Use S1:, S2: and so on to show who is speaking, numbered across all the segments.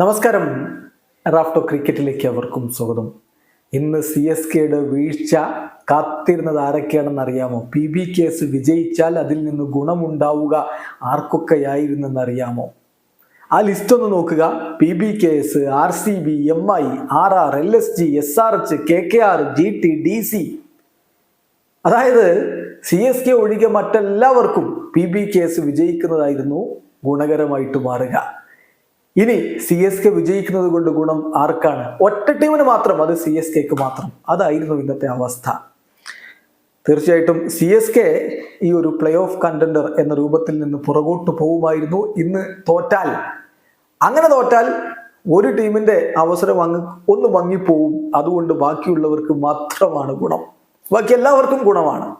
S1: നമസ്കാരം. റാഫ്റ്റോ ക്രിക്കറ്റിലേക്ക് അവർക്കും സ്വാഗതം. ഇന്ന് സി എസ് കെയുടെ വീഴ്ച കാത്തിരുന്നത് ആരൊക്കെയാണെന്ന് അറിയാമോ? പി ബി കേസ് വിജയിച്ചാൽ അതിൽ നിന്ന് ഗുണമുണ്ടാവുക ആർക്കൊക്കെയായിരുന്നെന്ന് അറിയാമോ ആ ലിസ്റ്റ് ഒന്ന് നോക്കുക. P B K R C B M I R R L S G S R H K K R G T D C. അതായത് സി എസ് കെ ഒഴികെ മറ്റെല്ലാവർക്കും പി ബി കേസ് വിജയിക്കുന്നതായിരുന്നു ഗുണകരമായിട്ട് മാറുക. ഇനി സി എസ് കെ വിജയിക്കുന്നത് കൊണ്ട് ഗുണം ആർക്കാണ്? ഒറ്റ ടീമിന് മാത്രം അത് സി എസ് കെക്ക് മാത്രം. അതായിരുന്നു ഇന്നത്തെ അവസ്ഥ. തീർച്ചയായിട്ടും സി എസ് കെ ഈ ഒരു പ്ലേ ഓഫ് കണ്ടൻഡർ എന്ന രൂപത്തിൽ നിന്ന് പുറകോട്ട് പോകുമായിരുന്നു ഇന്ന് തോറ്റാൽ അങ്ങനെ തോറ്റാൽ ഒരു ടീമിന്റെ അവസരം അങ്ങ് ഒന്ന് മങ്ങിപ്പോവും. അതുകൊണ്ട് ബാക്കിയുള്ളവർക്ക് മാത്രമാണ് ഗുണം. ബാക്കി എല്ലാവർക്കും ഗുണമാണ്.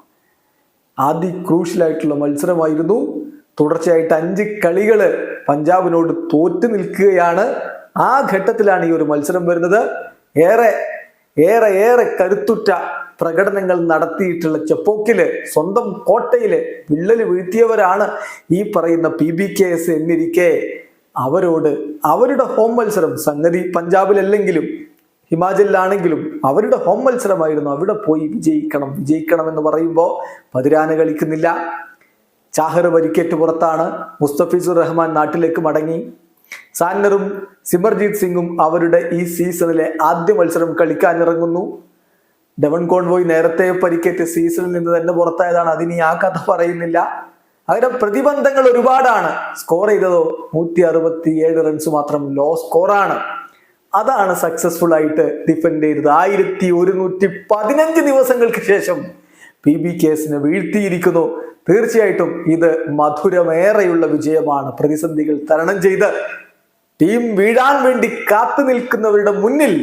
S1: ആദ്യ ക്രൂഷ്യലായിട്ടുള്ള മത്സരമായിരുന്നു. തുടർച്ചയായിട്ട് അഞ്ച് കളികൾ പഞ്ചാബിനോട് തോറ്റു നിൽക്കുകയാണ്. ആ ഘട്ടത്തിലാണ് ഈ ഒരു മത്സരം വരുന്നത്. ഏറെ ഏറെ ഏറെ കരുത്തുറ്റ പ്രകടനങ്ങൾ നടത്തിയിട്ടുള്ള ചെപ്പോക്കിൽ സ്വന്തം കോട്ടയിൽ വിള്ളൽ വീഴ്ത്തിയവരാണ് ഈ പറയുന്ന പി ബി കെ എസ് എന്നിരിക്കെ. അവരോട് അവരുടെ ഹോം മത്സരം സംഗതി പഞ്ചാബിലല്ലെങ്കിലും ഹിമാചലിലാണെങ്കിലും അവരുടെ ഹോം മത്സരമായിരുന്നു. അവിടെ പോയി വിജയിക്കണം വിജയിക്കണം എന്ന് പറയുമ്പോൾ പതിരാന കളിക്കുന്നില്ല. ചാഹർ പരിക്കേറ്റ് പുറത്താണ് മുസ്തഫിസുർ റഹ്മാൻ നാട്ടിലേക്ക് മടങ്ങി. സാന്നറും സിമർജീത് സിംഗും അവരുടെ ഈ സീസണിലെ ആദ്യ മത്സരം കളിക്കാനിറങ്ങുന്നു. ഡെവൺ കോൺവോയ് നേരത്തെ പരിക്കേറ്റ് സീസണിൽ നിന്ന് തന്നെ പുറത്തായതാണ്. അതിനി ആ കഥ പറയുന്നില്ല. അങ്ങനെ പ്രതിബന്ധങ്ങൾ ഒരുപാടാണ്. സ്കോർ ചെയ്തതോ നൂറ്റി അറുപത്തി ഏഴ് റൺസ് മാത്രം ലോ സ്കോറാണ് അതാണ് സക്സസ്ഫുൾ ആയിട്ട് ഡിഫെൻഡ് ചെയ്തത്. ആയിരത്തി ഒരുന്നൂറ്റി പതിനഞ്ച് ദിവസങ്ങൾക്ക് ശേഷം പി ബി കേസിനെ വീഴ്ത്തിയിരിക്കുന്നു. തീർച്ചയായിട്ടും ഇത് മധുരമേറെയുള്ള വിജയമാണ്. പ്രതിസന്ധികൾ തരണം ചെയ്ത് ടീം വീഴാൻ വേണ്ടി കാത്തു നിൽക്കുന്നവരുടെ മുന്നിൽ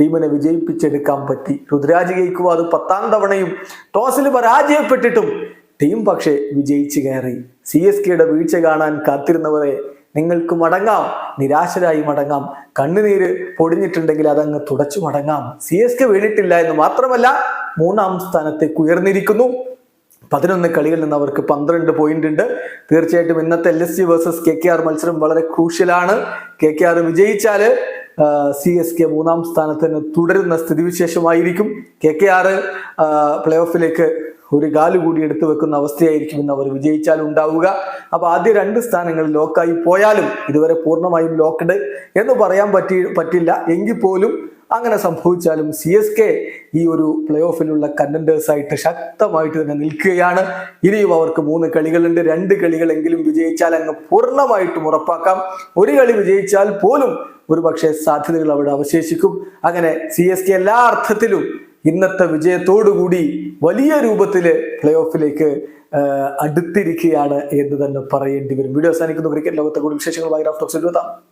S1: ടീമിനെ വിജയിപ്പിച്ചെടുക്കാൻ പറ്റി. രുദ്രാജ് അത് പത്താം തവണയും ടോസിൽ പരാജയപ്പെട്ടിട്ടും ടീം പക്ഷേ വിജയിച്ചു കയറി. സി എസ് കെയുടെ വീഴ്ച കാണാൻ കാത്തിരുന്നവരെ നിങ്ങൾക്ക് മടങ്ങാം നിരാശരായി മടങ്ങാം കണ്ണുനീര് പൊടിഞ്ഞിട്ടുണ്ടെങ്കിൽ അതങ്ങ് തുടച്ചു മടങ്ങാം സി എസ് കെ വീണിട്ടില്ല എന്ന് മാത്രമല്ല മൂന്നാം സ്ഥാനത്തേക്ക് ഉയർന്നിരിക്കുന്നു. പതിനൊന്ന് കളികളിൽ നിന്ന് അവർക്ക് പന്ത്രണ്ട് പോയിന്റ് ഉണ്ട്. തീർച്ചയായിട്ടും ഇന്നത്തെ L S C versus K K R മത്സരം വളരെ ക്രൂഷ്യലാണ് കെ കെ ആർ വിജയിച്ചാൽ സി എസ് കെ മൂന്നാം സ്ഥാനത്ത് തന്നെ തുടരുന്ന സ്ഥിതിവിശേഷമായിരിക്കും. കെ കെ ആർ പ്ലേ ഓഫിലേക്ക് ഒരു കാൽ കൂടി എടുത്തു വെക്കുന്ന അവസ്ഥയായിരിക്കും ഇന്ന് അവർ വിജയിച്ചാൽ ഉണ്ടാവുക. അപ്പൊ ആദ്യ രണ്ട് സ്ഥാനങ്ങൾ ലോക്കായി പോയാലും ഇതുവരെ പൂർണമായും ലോക്ക്ഡ് എന്ന് പറയാൻ പറ്റി പറ്റില്ല. എങ്കിൽ പോലും അങ്ങനെ സംഭവിച്ചാലും സി എസ് കെ ഈ ഒരു പ്ലേ ഓഫിലുള്ള കണ്ടന്റേഴ്സായിട്ട് ശക്തമായിട്ട് തന്നെ നിൽക്കുകയാണ്. ഇനിയും അവർക്ക് മൂന്ന് കളികളുണ്ട്. രണ്ട് കളികളെങ്കിലും വിജയിച്ചാൽ അങ്ങ് പൂർണമായിട്ടും ഉറപ്പാക്കാം. ഒരു കളി വിജയിച്ചാൽ പോലും ഒരു പക്ഷേ സാധ്യതകൾ അവിടെ അവശേഷിക്കും. അങ്ങനെ സി എല്ലാ അർത്ഥത്തിലും ഇന്നത്തെ വിജയത്തോടുകൂടി വലിയ രൂപത്തിൽ പ്ലേ ഓഫിലേക്ക് അടുത്തിരിക്കുകയാണ് എന്ന് തന്നെ പറയേണ്ടി വരും. വീഡിയോ അവസാനിക്കുന്നു. ക്രിക്കറ്റ് ലോകത്തെ കൂടുതൽ വിശേഷങ്ങളുമായി റാഫ്റ്റോക്സ് എഴുതാം